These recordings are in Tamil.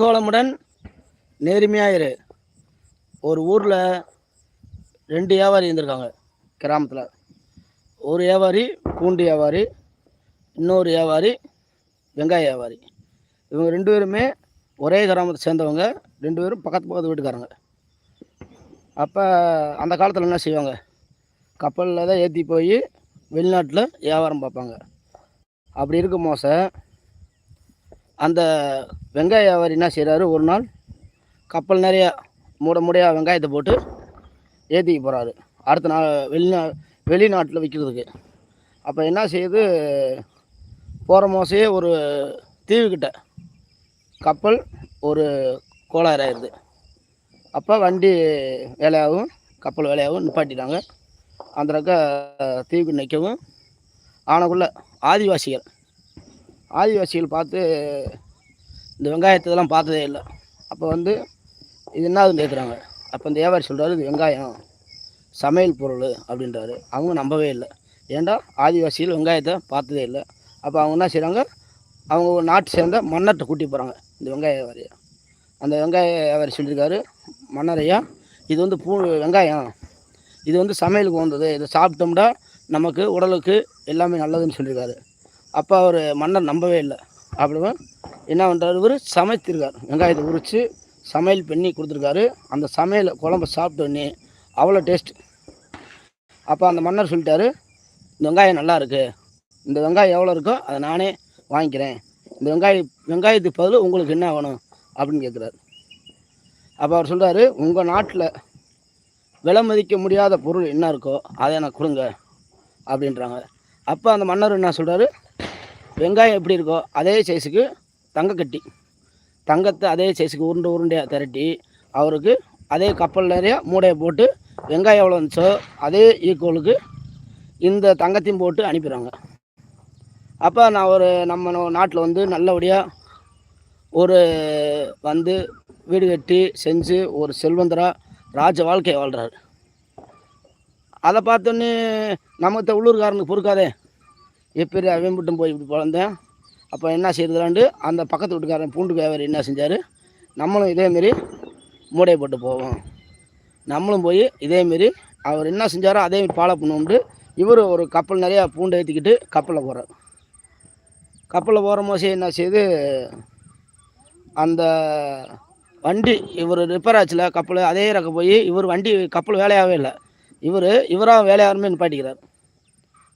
கோலமுடன் நேர்மையாயிரு ஒரு ஊரில் ரெண்டு வியாபாரி இருந்திருக்காங்க கிராமத்தில். ஒரு வியாபாரி பூண்டு வியாபாரி இன்னொரு வியாபாரி வெங்காய வியாபாரி. இவங்க ரெண்டு பேருமே ஒரே கிராமத்தை சேர்ந்தவங்க. ரெண்டு பேரும் பக்கத்து பக்கத்து வீட்டுக்காரங்க. அப்போ அந்த காலத்தில் என்ன செய்வாங்க? கப்பலில் தான் ஏற்றி போய் வெளிநாட்டில் வியாபாரம் பார்ப்பாங்க. அப்படி இருக்கும் மோச அந்த வெங்காய வியாபாரி என்ன செய்கிறாரு ஒரு நாள் கப்பல் நிறைய மூட மூடையாக வெங்காயத்தை போட்டு ஏற்றிக்க போகிறாரு அடுத்த நாள் வெளிநா வெளிநாட்டில் விற்கிறதுக்கு அப்போ என்ன செய்யுது போகிற மோசையே ஒரு தீவுக்கிட்ட கப்பல் ஒரு கோளாறு ஆயிடுது. அப்போ வண்டி வேலையாகவும் கப்பல் வேலையாகவும் நிப்பாட்டிட்டாங்க. அந்த பக்க தீவுக்கு நிற்கவும் ஆனக்குள்ள ஆதிவாசிகள் ஆதிவாசிகள் பார்த்து இந்த வெங்காயத்தை இதெல்லாம் பார்த்ததே இல்லை. அப்போ வந்து இது என்னதுன்னு கேட்குறாங்க. அப்போ இந்த வியாபாரி சொல்கிறாரு இது வெங்காயம் சமையல் பொருள் அப்படின்றாரு. அவங்க நம்பவே இல்லை. ஏன்டா ஆதிவாசிகள் வெங்காயத்தை பார்த்ததே இல்லை. அப்போ அவங்க என்ன செய்கிறாங்க அவங்க ஒரு நாட்டு சேர்ந்த மன்னர்கிட்ட கூட்டி போகிறாங்க இந்த வெங்காய வியாபாரியை. அந்த வெங்காய வியாபாரி சொல்லியிருக்காரு மன்னரையா இது வந்து பூ வெங்காயம். இது வந்து சமையலுக்கு வந்தது இதை சாப்பிட்டோம்னா நமக்கு உடலுக்கு எல்லாமே நல்லதுன்னு சொல்லியிருக்காரு. அப்போ அவர் மன்னர் நம்பவே இல்லை. அப்படிவா என்ன பண்ணுறாரு இவர் சமைத்திருக்கார். வெங்காயத்தை உரித்து சமையல் பண்ணி கொடுத்துருக்காரு. அந்த சமையல் குழம்ப சாப்பிட்டோன்னே அவ்வளோ டேஸ்ட் அப்போ அந்த மன்னர் சொல்லிட்டாரு இந்த வெங்காயம் நல்லா இருக்குது இந்த வெங்காயம் எவ்வளோ இருக்கோ அதை நானே வாங்கிக்கிறேன். இந்த வெங்காயம் வெங்காயத்துக்கு பதில் உங்களுக்கு என்ன வேணும்? அப்படின்னு கேட்குறாரு. அப்போ அவர் சொல்கிறாரு உங்கள் நாட்டில் விலை மதிக்க முடியாத பொருள் என்ன இருக்கோ அதை எனக்கு கொடுங்க. அப்படின்றாங்க. அப்போ அந்த மன்னர் என்ன சொல்கிறாரு வெங்காயம் எப்படி இருக்கோ அதே சைஸுக்கு தங்கக்கட்டி. தங்கத்தை அதே சைஸுக்கு உருண்டை உருண்டையாக திரட்டி அவருக்கு அதே கப்பல் நிறைய மூடையை போட்டு வெங்காயம் எவ்வளோ வந்துச்சோ அதே ஈக்குவலுக்கு இந்த தங்கத்தையும் போட்டு அனுப்பிடுறாங்க அப்போ நான் ஒரு நம்ம நாட்டில் வந்து நல்லபடியாக ஒரு வந்து வீடு கட்டி செஞ்சு ஒரு செல்வந்தராக ராஜ வாழ்க்கையை வாழ்கிறாரு அதை பார்த்தோன்னே நமக்கு உள்ளூர்காரனுக்கு பொறுக்காதே. எப்படி அவன் போய் இப்படி பிறந்தேன் அப்போ என்ன செய்யறதுலாண்டு அந்த பக்கத்து வீட்டுக்காரன் பூண்டு வியாபாரி என்ன செஞ்சார்? நம்மளும் இதேமாரி மூடையை போட்டு போவோம். நம்மளும் போய் இதேமாரி அவர் என்ன செஞ்சாரோ அதே ஃபாலோ பண்ணுவோம்ட்டு இவர் ஒரு கப்பல் நிறையா பூண்டை ஏற்றிக்கிட்டு கப்பலில் போகிறார் கப்பலில் போகிற மோசம் என்ன செய்யுது அந்த வண்டி இவர் ரிப்பேர் ஆச்சுல கப்பல் அதே இறக்க போய் இவர் வண்டி கப்பல் வேலையாகவே இல்லை. இவர் இவராக வேலையாகணுமே நிப்பாட்டிக்கிறார்.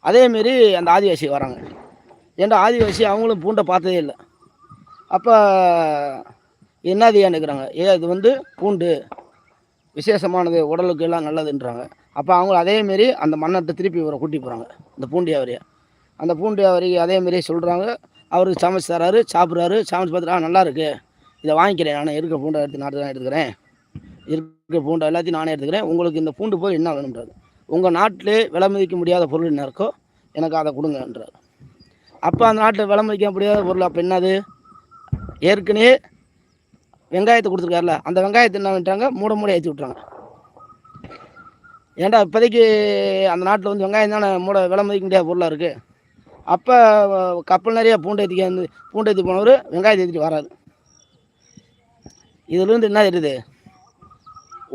அதேமாரி அந்த ஆதிவாசி வராங்க. ஏன்டா ஆதிவாசி அவங்களும் பூண்டை பார்த்ததே இல்லை. அப்போ என்னது ஏன்னுக்கிறாங்க ஏ இது வந்து பூண்டு. விசேஷமானது உடலுக்கு எல்லாம் நல்லதுன்றாங்க. அப்போ அவங்க அதேமாரி அந்த மன்னர்கிட்ட திருப்பி இவரை கூட்டி போகிறாங்க இந்த பூண்டு வியாபாரியை அந்த பூண்டி வியாபாரி அதேமாரி சொல்கிறாங்க அவருக்கு சமைச்சு தராரு சாப்பிட்றாரு. சமைச்சு பார்த்துட்டு ஆ நல்லா இருக்குது இதை வாங்கிக்கிறேன். நான் இருக்கிற பூண்டை எடுத்து நான் எடுத்துக்கிறேன். இருக்கிற பூண்டை எல்லாத்தையும் நானே எடுத்துக்கிறேன். உங்களுக்கு இந்த பூண்டு போய் என்ன வேணுன்றாரு உங்கள் நாட்டிலே விலை மதிக்க முடியாத பொருள் என்ன இருக்கோ எனக்கு அதை கொடுங்கன்றார். அப்போ அந்த நாட்டில் விலை மதிக்க முடியாத பொருள் அப்போ என்னது? ஏற்கனவே வெங்காயத்தை கொடுத்துருக்காருல அந்த வெங்காயத்தை என்ன பண்ணிட்டாங்க? மூட மூட ஏற்றி விட்றாங்க ஏன்டா இப்போதைக்கு அந்த நாட்டில் வந்து வெங்காயம் தானே மூட விலை மதிக்க முடியாத பொருளாக இருக்குது அப்போ கப்பல் நிறைய பூண்டை ஏற்றிக்க வந்து பூண்டை ஏற்றி போனவர் வெங்காயத்தை ஏற்றிட்டு வராது இதுலேருந்து என்ன தெரியுது?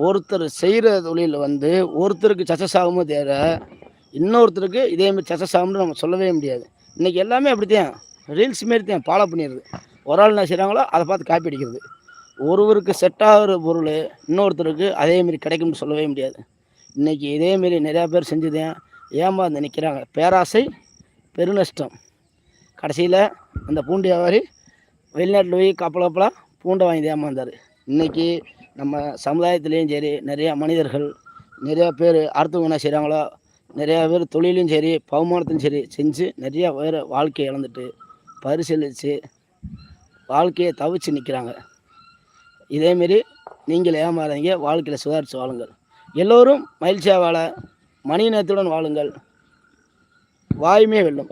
ஒருத்தர் செய்கிற தொழில் வந்து ஒருத்தருக்கு சக்ஸஸ் ஆகுமோ தேர இன்னொருத்தருக்கு இதேமாதிரி சக்ஸஸ் ஆகும்னு நம்ம சொல்லவே முடியாது. இன்றைக்கி எல்லாமே அப்படித்தான். ரீல்ஸ் மாரி தான் ஃபாலோ பண்ணிடுது ஒரு ஆள் என்ன செய்கிறாங்களோ அதை பார்த்து காப்பி அடிக்கிறது. ஒருவருக்கு செட் ஆகிற பொருள் இன்னொருத்தருக்கு அதேமாரி கிடைக்கும்னு சொல்லவே முடியாது. இன்றைக்கி இதேமாரி நிறையா பேர் செஞ்சுதான் ஏமாந்து நிற்கிறாங்க பேராசை பெருநஷ்டம். கடைசியில் அந்த பூண்டு வியாபாரி வெளிநாட்டில் போய் கப்பல் கப்பலாக பூண்டை வாங்கி ஏமாந்தார். இன்றைக்கி நம்ம சமுதாயத்துலேயும் சரி நிறையா மனிதர்கள் நிறையா பேர் அடுத்தவங்க என்ன செய்கிறாங்களோ நிறையா பேர் தொழிலையும் சரி பகுமானத்தையும் சரி செஞ்சு நிறையா பேர் வாழ்க்கையை இழந்துட்டு பரிசீலித்து வாழ்க்கையை தவிச்சு நிற்கிறாங்க இதேமாரி நீங்கள் ஏமாறாதீங்க வாழ்க்கையில் சுதாரித்து வாழுங்கள். எல்லோரும் மகிழ்ச்சியாக வாழ மணி நேரத்துடன் வாழுங்கள். வாயுமே வெல்லும்.